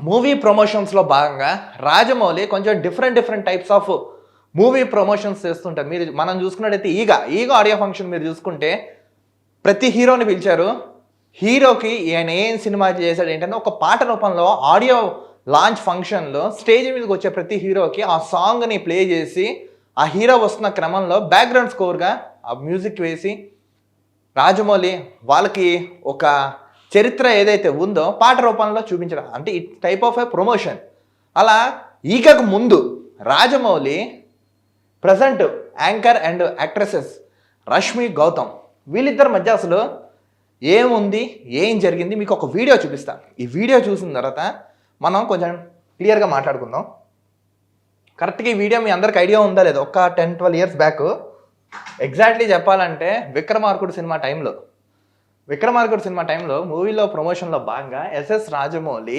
Movie ప్రమోషన్స్లో భాగంగా రాజమౌళి కొంచెం different different types of movie promotions చేస్తుంటారు. మీరు మనం చూసుకున్నట్టయితే ఈగ ఈగ ఆడియో ఫంక్షన్ మీరు చూసుకుంటే ప్రతి హీరోని పిలిచారు. హీరోకి ఆయన ఏం సినిమా చేశాడు ఏంటంటే ఒక పాట రూపంలో ఆడియో లాంచ్ ఫంక్షన్లో స్టేజ్ మీదకి వచ్చే ప్రతి హీరోకి ఆ సాంగ్ని ప్లే చేసి ఆ హీరో వస్తున్న క్రమంలో బ్యాక్గ్రౌండ్ స్కోర్గా ఆ మ్యూజిక్ వేసి రాజమౌళి వాళ్ళకి ఒక చరిత్ర ఏదైతే ఉందో పాట రూపంలో చూపించడం. అంటే it type of a promotion అలా ఈకకు ముందు Rajamouli present anchor and actresses Rashmi Gautam వీళ్ళిద్దరి మధ్య అసలు ఏముంది ఏం జరిగింది మీకు ఒక వీడియో చూపిస్తాను ఈ వీడియో చూసిన తర్వాత మనం కొంచెం క్లియర్గా మాట్లాడుకుందాం. కరెక్ట్గా ఈ వీడియో మీ అందరికి ఐడియా ఉందా లేదా? ఒక ten twelve years back exactly చెప్పాలంటే విక్రమార్కుడు సినిమా టైంలో విక్రమార్కుడు సినిమా టైంలో మూవీలో ప్రమోషన్లో భాగంగా ఎస్ఎస్ రాజమౌళి